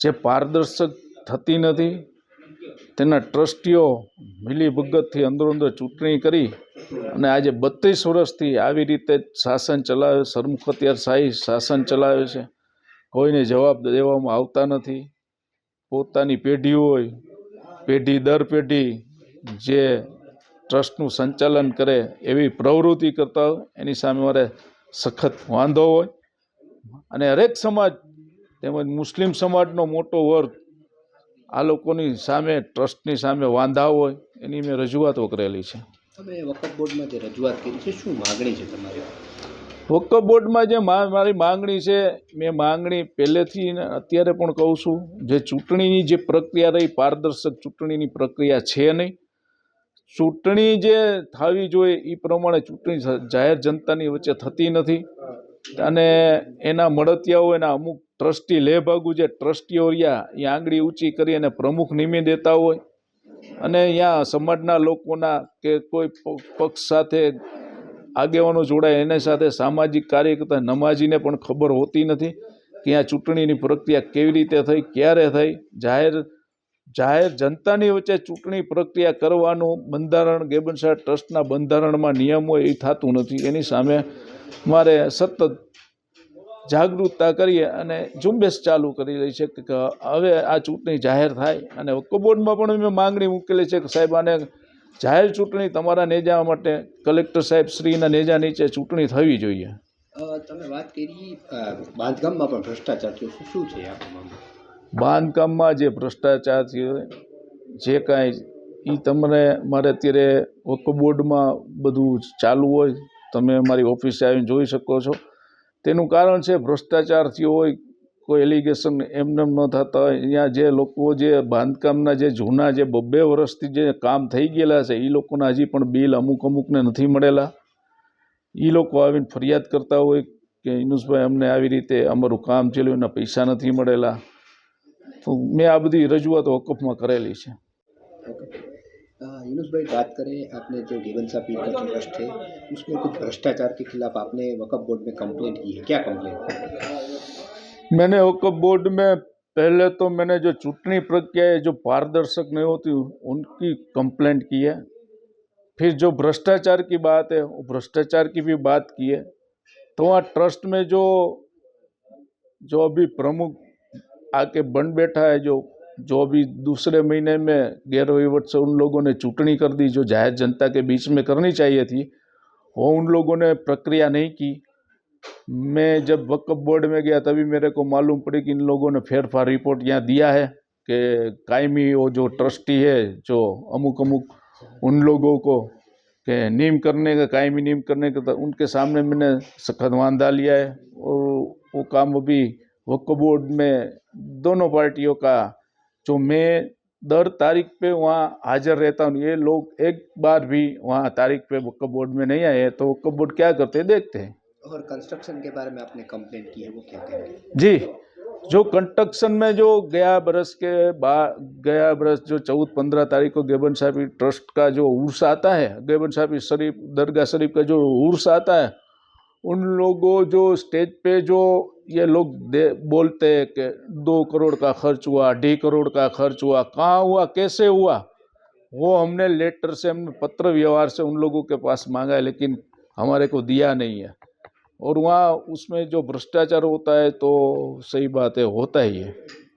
જે પારદર્શક થતી નથી, તેના ટ્રસ્ટીઓ મિલીભગતથી અંદરોઅંદર ચૂંટણી કરી અને આજે બત્રીસ વર્ષથી આવી રીતે શાસન ચલાવે સરમુખત્યારશાહી શાસન ચલાવે છે. કોઈને જવાબ દેવામાં આવતા નથી. પોતાની પેઢી હોય, પેઢી દર પેઢી જે ટ્રસ્ટનું સંચાલન કરે એવી પ્રવૃત્તિ કરતા હોય, એની સામે મારે સખત વાંધો હોય. અને હરેક સમાજ તેમજ મુસ્લિમ સમાજનો મોટો વર્ગ આ લોકોની સામે ટ્રસ્ટની સામે વાંધા હોય એની મેં રજૂઆતો કરેલી છે. તમે વખત બોર્ડમાં જે રજૂઆત કરી છે શું માગણી છે તમારી? વકફ બોર્ડમાં જે મારી માંગણી છે મેં માંગણી પહેલેથી અત્યારે પણ કહું છું જે ચૂંટણીની જે પ્રક્રિયા રહી પારદર્શક ચૂંટણીની પ્રક્રિયા છે નહીં. ચૂંટણી જે થવી જોઈએ એ પ્રમાણે ચૂંટણી જાહેર જનતાની વચ્ચે થતી નથી. અને એના મળતિયાઓ એના અમુક ટ્રસ્ટી લેભાગુ જે ટ્રસ્ટીઓ રહ્યા, એ આંગળી ઊંચી કરી અને પ્રમુખ નિમી દેતા હોય. અને અહીંયા સમાજના લોકોના કે કોઈ પક્ષ સાથે આગેવાનો જોડાય, એની સાથે સામાજિક કાર્યકર્તા નમાજીને પણ ખબર હોતી નથી કે આ ચૂંટણીની પ્રક્રિયા કેવી રીતે થઈ, ક્યારે થઈ. જાહેર જાહેર જનતાની વચ્ચે ચૂંટણી પ્રક્રિયા કરવાનું બંધારણ ગેબનશાહ ટ્રસ્ટના બંધારણમાં નિયમો એ થતું નથી. એની સામે મારે સતત જાગૃતતા કરીએ અને ઝુંબેશ ચાલુ કરી રહી છે કે હવે આ ચૂંટણી જાહેર થાય. અને વક્ફ બોર્ડમાં પણ મેં માંગણી મૂકેલી છે કે સાહેબ આને જાહેર ચૂંટણી તમારા નેજા માટે કલેક્ટર સાહેબ શ્રીના નેજા નીચે ચૂંટણી થવી જોઈએ. તમે વાત કરી બાંધકામમાં પણ ભ્રષ્ટાચાર થયો શું શું છે બાંધકામમાં જે ભ્રષ્ટાચાર થયો જે કાંઈ એ તમને મારે અત્યારે વક્ફ બોર્ડમાં બધું ચાલુ હોય તમે મારી ઓફિસે આવીને જોઈ શકો છો. તેનું કારણ છે, ભ્રષ્ટાચાર થયો હોય, કોઈ એલિગેશન એમનેમ ન થતા હોય. અહીંયા જે લોકો જે બાંધકામના જે જૂના જે બબ્બે વર્ષથી જે કામ થઈ ગયેલા છે, એ લોકોના હજી પણ બિલ અમુક અમુકને નથી મળેલા. એ લોકો આવીને ફરિયાદ કરતા હોય કે, ઇનુસભાઈ, અમને આવી રીતે અમારું કામ ચાલ્યું, એના પૈસા નથી મળેલા. તો મેં આ બધી રજૂઆતો વકફમાં કરેલી છે. यूनुस भाई, बात करें आपने जो गेवन सा पीर का ट्रस्ट है उसमें कुछ भ्रष्टाचार के खिलाफ आपने वक्फ बोर्ड में कंप्लेंट की है? क्या कंप्लेंट मैंने वक्फ बोर्ड में पहले तो मैंने जो चुटनी प्रक्रिया है जो पारदर्शक नहीं होती, उनकी कंप्लेंट की है। फिर जो भ्रष्टाचार की बात है, वो भ्रष्टाचार की भी बात की है। तो वहाँ ट्रस्ट में जो जो अभी प्रमुख आके बन बैठा है, जो जो अभी दूसरे महीने में गैर वहीवट से उन लोगों ने चूंटनी कर दी, जो ज़ाहिर जनता के बीच में करनी चाहिए थी, वो उन लोगों ने प्रक्रिया नहीं की। मैं जब वक्फ बोर्ड में गया, तभी मेरे को मालूम पड़ी कि इन लोगों ने फेरफार रिपोर्ट यहाँ दिया है कि कायमी वो जो ट्रस्टी है, जो अमुक अमुक उन लोगों को कि नीम करने का, कायमी नीम करने का तो उनके सामने मैंने सख्त वांदा लिया है। और वो काम अभी वक्फ बोर्ड में दोनों पार्टियों का जो मैं दर तारीख पे वहाँ हाजिर रहता हूँ ये लोग एक बार भी वहाँ तारीख पे वक्फ बोर्ड में नहीं आए तो वक्फ बोर्ड क्या करते हैं देखते हैं। और कंस्ट्रक्शन के बारे में आपने कंप्लेंट की है वो क्या कहेंगे जी जो कंस्ट्रक्शन में जो गया बरस के बाद गया बरस जो चौदह पंद्रह तारीख को गेबन साहबी ट्रस्ट का जो उर्स आता है गेबन साहबी शरीफ दरगाह शरीफ का जो उर्स आता है उन लोगों जो स्टेज पे जो ये लोग दे, बोलते हैं कि दो करोड़ का खर्च हुआ, ढाई करोड़ का खर्च हुआ, कहाँ हुआ, कैसे हुआ? वो हमने लेटर से, हमने पत्र व्यवहार से उन लोगों के पास मांगा है लेकिन हमारे को दिया नहीं है। और वहाँ उसमें जो भ्रष्टाचार होता है तो सही बात है, होता ही है।